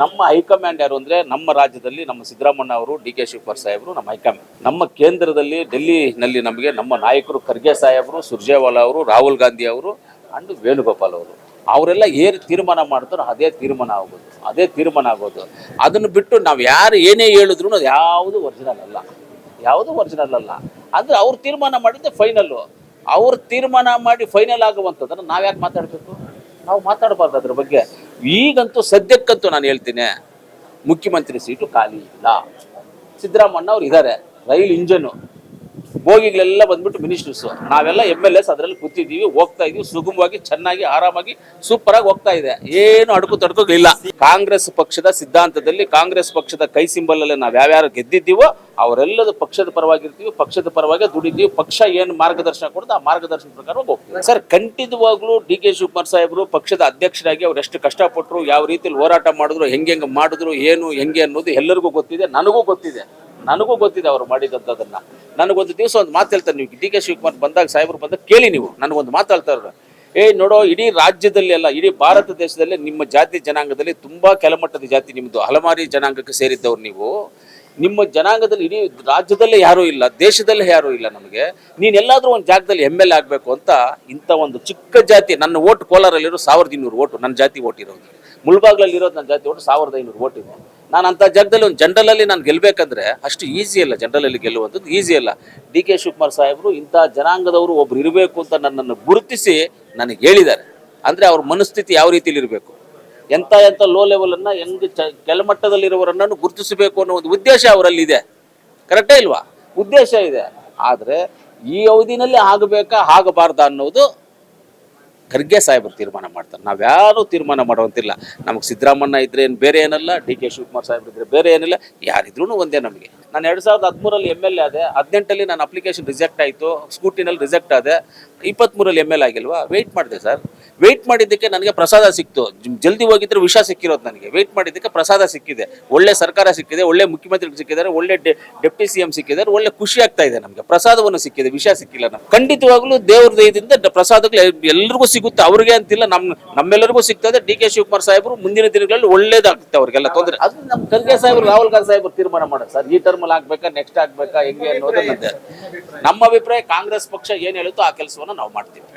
ನಮ್ಮ ಹೈಕಮಾಂಡ್ ಯಾರು ಅಂದ್ರೆ ನಮ್ಮ ರಾಜ್ಯದಲ್ಲಿ ನಮ್ಮ ಸಿದ್ದರಾಮಣ್ಣ ಅವರು, ಡಿ ಕೆ ಶಿವಕುಮಾರ್ ಸಾಹೇಬರು, ನಮ್ಮ ಹೈಕಮಾಂಡ್. ನಮ್ಮ ಕೇಂದ್ರದಲ್ಲಿ, ಡೆಲ್ಲಿನಲ್ಲಿ ನಮಗೆ ನಮ್ಮ ನಾಯಕರು ಖರ್ಗೆ ಸಾಹೇಬರು, ಸುರ್ಜೇವಾಲಾ ಅವರು, ರಾಹುಲ್ ಗಾಂಧಿ ಅವರು, ಅಂಡ್ ವೇಣುಗೋಪಾಲ್ ಅವರು. ಅವರೆಲ್ಲ ಏನು ತೀರ್ಮಾನ ಮಾಡ್ತಾರೋ ಅದೇ ತೀರ್ಮಾನ ಆಗೋದು, ಅದೇ ತೀರ್ಮಾನ ಆಗೋದು. ಅದನ್ನು ಬಿಟ್ಟು ನಾವು ಯಾರು ಏನೇ ಹೇಳಿದ್ರು ಅದು ಯಾವುದು ಒರಿಜಿನಲ್ ಅಲ್ಲ. ಯಾವುದು ಒರಿಜಿನಲ್ ಅಲ್ಲ. ಅಂದ್ರೆ ಅವ್ರು ತೀರ್ಮಾನ ಮಾಡಿದ್ದೆ ಫೈನಲ್ಲು ಅವ್ರು ತೀರ್ಮಾನ ಮಾಡಿ ಫೈನಲ್ ಆಗುವಂಥದ್ದನ್ನು ನಾವು ಯಾಕೆ ಮಾತಾಡಬೇಕು? ನಾವು ಮಾತಾಡಬಾರ್ದು ಅದ್ರ ಬಗ್ಗೆ. ಈಗಂತೂ ಸದ್ಯಕ್ಕಂತೂ ನಾನು ಹೇಳ್ತೀನಿ, ಮುಖ್ಯಮಂತ್ರಿ ಸೀಟು ಖಾಲಿ ಇಲ್ಲ. ಸಿದ್ದರಾಮಣ್ಣ ಅವ್ರು ಇದ್ದಾರೆ ರೈಲ್ ಇಂಜನ್ನು. ಬೋಗಿಗಳೆಲ್ಲ ಬಂದ್ಬಿಟ್ಟು ಮಿನಿಸ್ಟರ್ಸು. ನಾವೆಲ್ಲ ಎಂ ಎಲ್ ಎಸ್ ಅದರಲ್ಲಿ ಕೂತಿದ್ದೀವಿ, ಹೋಗ್ತಾ ಇದೀವಿ, ಸುಗಮವಾಗಿ, ಚೆನ್ನಾಗಿ, ಆರಾಮಾಗಿ ಸೂಪರ್ ಆಗಿ ಹೋಗ್ತಾ ಇದೆ. ಏನು ಅಡಕು ತಡ್ಕೋಗಳಿಲ್ಲ. ಕಾಂಗ್ರೆಸ್ ಪಕ್ಷದ ಸಿದ್ಧಾಂತದಲ್ಲಿ ಕಾಂಗ್ರೆಸ್ ಪಕ್ಷದ ಕೈ ಸಿಂಬಲ್ ಅಲ್ಲಿ ನಾವು ಯಾವ್ಯಾರು ಗೆದ್ದಿದ್ದೀವೋ ಅವರೆಲ್ಲದ ಪಕ್ಷದ ಪರವಾಗಿರ್ತೀವಿ, ಪಕ್ಷದ ಪರವಾಗಿ ದುಡಿದೀವಿ ಪಕ್ಷ ಏನು ಮಾರ್ಗದರ್ಶನ ಕೊಡುತ್ತೆ ಆ ಮಾರ್ಗದರ್ಶನ ಪ್ರಕಾರ ಹೋಗ್ತೀವಿ. ಸರ್, ಖಂಡಿತವಾಗ್ಲೂ ಡಿ ಕೆ ಶಿವಕುಮಾರ್ ಸಾಹೇಬರು ಪಕ್ಷದ ಅಧ್ಯಕ್ಷರಾಗಿ ಅವ್ರು ಎಷ್ಟು ಕಷ್ಟಪಟ್ಟರು ಯಾವ ರೀತಿಯಲ್ಲಿ ಹೋರಾಟ ಮಾಡಿದ್ರು, ಹೆಂಗೆ ಹೆಂಗೆ ಮಾಡಿದ್ರು, ಏನು, ಹೆಂಗೆ ಅನ್ನೋದು ಎಲ್ಲರಿಗೂ ಗೊತ್ತಿದೆ, ನನಗೂ ಗೊತ್ತಿದೆ ನನಗೂ ಗೊತ್ತಿದೆ ಅವ್ರು ಮಾಡಿದಂಥದ್ದನ್ನ ನನಗೊಂದು ದಿವಸ ಒಂದು ಮಾತು ಹೇಳ್ತಾರೆ ನೀವು ಡಿ ಕೆ ಶಿವಕುಮಾರ್ ಬಂದಾಗ ಸಾಹೇಬರು ಬಂದಾಗ ಕೇಳಿ ನೀವು, ನನಗೊಂದು ಮಾತು ಹೇಳ್ತಾರೆ ಏ, ನೋಡೋ, ಇಡೀ ರಾಜ್ಯದಲ್ಲಿ ಅಲ್ಲ, ಇಡೀ ಭಾರತ ದೇಶದಲ್ಲಿ ನಿಮ್ಮ ಜಾತಿ ಜನಾಂಗದಲ್ಲಿ ತುಂಬಾ ಕೆಳಮಟ್ಟದ ಜಾತಿ ನಿಮ್ಮದು ಹಲಮಾರಿ ಜನಾಂಗಕ್ಕೆ ಸೇರಿದ್ದವ್ರು ನೀವು. ನಿಮ್ಮ ಜನಾಂಗದಲ್ಲಿ ಇಡೀ ರಾಜ್ಯದಲ್ಲೇ ಯಾರೂ ಇಲ್ಲ, ದೇಶದಲ್ಲೇ ಯಾರೂ ಇಲ್ಲ ನಮಗೆ. ನೀನೆಲ್ಲಾದರೂ ಒಂದು ಜಾಗದಲ್ಲಿ ಎಂ ಎಲ್ ಆಗಬೇಕು ಅಂತ ಇಂಥ ಒಂದು ಚಿಕ್ಕ ಜಾತಿ, ನನ್ನ ಓಟ್ ಕೋಲಾರಲ್ಲಿರೋ ಸಾವಿರದ ಇನ್ನೂರು ಓಟು ನನ್ನ ಜಾತಿ ಓಟ್ ಇರೋದು. ಮುಳ್ಬಾಗ್ಲಲ್ಲಿ ಇರೋದು ನನ್ನ ಜಾತಿ ಓಟು ಸಾವಿರದ ಐನೂರು ಓಟ್ ಇದೆ. ನಾನು ಅಂಥ ಜಾಗದಲ್ಲಿ ಒಂದು ಜನರಲಲ್ಲಿ ನಾನು ಗೆಲ್ಲಬೇಕಂದ್ರೆ ಅಷ್ಟು ಈಸಿ ಅಲ್ಲ, ಜನರಲಲ್ಲಿ ಗೆಲ್ಲುವಂಥದ್ದು ಈಸಿ ಅಲ್ಲ. ಡಿ ಕೆ ಶಿವಕುಮಾರ್ ಸಾಹೇಬರು ಇಂಥ ಜನಾಂಗದವರು ಒಬ್ರು ಇರಬೇಕು ಅಂತ ನನ್ನನ್ನು ಗುರುತಿಸಿ ನನಗೆ ಹೇಳಿದ್ದಾರೆ. ಅಂದರೆ ಅವ್ರ ಮನಸ್ಥಿತಿ ಯಾವ ರೀತಿಯಲ್ಲಿ ಇರಬೇಕು? ಎಂಥ ಎಂಥ ಲೋ ಲೆವೆಲನ್ನು ಹೆಂಗೆ ಚ ಕೆಳಮಟ್ಟದಲ್ಲಿರುವವರನ್ನು ಗುರುತಿಸಬೇಕು ಅನ್ನೋ ಒಂದು ಉದ್ದೇಶ ಅವರಲ್ಲಿದೆ. ಕರೆಕ್ಟೇ ಇಲ್ವಾ? ಉದ್ದೇಶ ಇದೆ. ಆದರೆ ಈ ಅವಧಿನಲ್ಲಿ ಆಗಬೇಕಾ, ಆಗಬಾರ್ದ ಅನ್ನೋದು ಖರ್ಗೆ ಸಾಹೇಬರು ತೀರ್ಮಾನ ಮಾಡ್ತಾರೆ. ನಾವ್ಯಾರು ತೀರ್ಮಾನ ಮಾಡುವಂತಿಲ್ಲ. ನಮಗೆ ಸಿದ್ದರಾಮಣ್ಣ ಇದ್ರೆ ಏನು ಬೇರೆ ಏನಲ್ಲ, ಡಿ ಕೆ ಶಿವಕುಮಾರ್ ಸಾಹೇಬ್ ಇದ್ರೆ ಬೇರೆ ಏನಿಲ್ಲ ಯಾರಿದ್ರು ಒಂದೇ ನಮಗೆ. ನಾನು ಎರಡು ಸಾವಿರದ ಹದಿಮೂರಲ್ಲಿ ಎಂ ಎಲ್ ಎ ಆದೆ, ಹದಿನೆಂಟಲ್ಲಿ ನಾನು ಅಪ್ಲಿಕೇಶನ್ ರಿಜೆಕ್ಟ್ ಆಯಿತು ಸ್ಕೂಟಿನಲ್ಲಿ ರಿಜೆಕ್ಟ್ ಆದೆ ಇಪ್ಪತ್ತ್ಮೂರಲ್ಲಿ ಎಂ ಎಲ್ ಆಗಿಲ್ವಾ? ವೆಯ್ಟ್ ಮಾಡಿದೆ ಸರ್ ವೆಯ್ಟ್ ಮಾಡಿದ್ದಕ್ಕೆ ನನಗೆ ಪ್ರಸಾದ ಸಿಕ್ತು. ಜಲ್ದಿ ಹೋಗಿದ್ರೆ ವಿಷ ಸಿಕ್ಕಿರೋದು ನನಗೆ. ವೆಯ್ಟ್ ಮಾಡಿದ್ದಕ್ಕೆ ಪ್ರಸಾದ ಸಿಕ್ಕಿದೆ. ಒಳ್ಳೆ ಸರ್ಕಾರ ಸಿಕ್ಕಿದೆ, ಒಳ್ಳೆ ಮುಖ್ಯಮಂತ್ರಿಗಳು ಸಿಕ್ಕಿದ್ದಾರೆ, ಒಳ್ಳೆ ಡೆಪ್ಟಿ ಸಿ ಸಿಕ್ಕಿದ್ದಾರೆ, ಒಳ್ಳೆ ಖುಷಿ ಆಗ್ತಾ ಇದೆ ನಮಗೆ. ಪ್ರಸಾದವನ್ನು ಸಿಕ್ಕಿದೆ, ವಿಷ ಸಿಕ್ಕಿಲ್ಲ ನಮ್ಗೆ. ಖಂಡಿತವಾಗ್ಲೂ ದೇವ್ರ ದಯದಿಂದ ಪ್ರಸಾದಗಳು ಎಲ್ಲರಿಗೂ ಸಿಗುತ್ತೆ. ಅವ್ರಿಗೆ ಅಂತಿಲ್ಲ, ನಮ್, ನಮ್ಮೆಲ್ಲರಿಗೂ ಸಿಗ್ತದೆ. ಡಿ ಕೆ ಶಿವಕುಮಾರ್ ಸಾಹೇಬರು ಮುಂದಿನ ದಿನಗಳಲ್ಲಿ ಒಳ್ಳೇದಾಗುತ್ತೆ ಅವ್ರಿಗೆಲ್ಲ ತೊಂದರೆ. ಅದು ನಮ್ಮ ಖರ್ಗೆ ಸಾಹೇಬರು, ರಾಹುಲ್ ಗಾಂಧಿ ಸಾಹೇಬರು ತೀರ್ಮಾನ ಮಾಡೋದು ಸರ್. ಈ ಟರ್ಮಲ್ಲಿ ಆಗ್ಬೇಕಾ ನೆಕ್ಸ್ಟ್ ಆಗ್ಬೇಕಾ, ಹೆಂಗೆ ಅನ್ನೋದು ನಮ್ಮ ಅಭಿಪ್ರಾಯ ಕಾಂಗ್ರೆಸ್ ಪಕ್ಷ ಏನ್ ಹೇಳುತ್ತೋ ಆ ಕೆಲಸವನ್ನು ನಾವು ಮಾಡ್ತೀವಿ.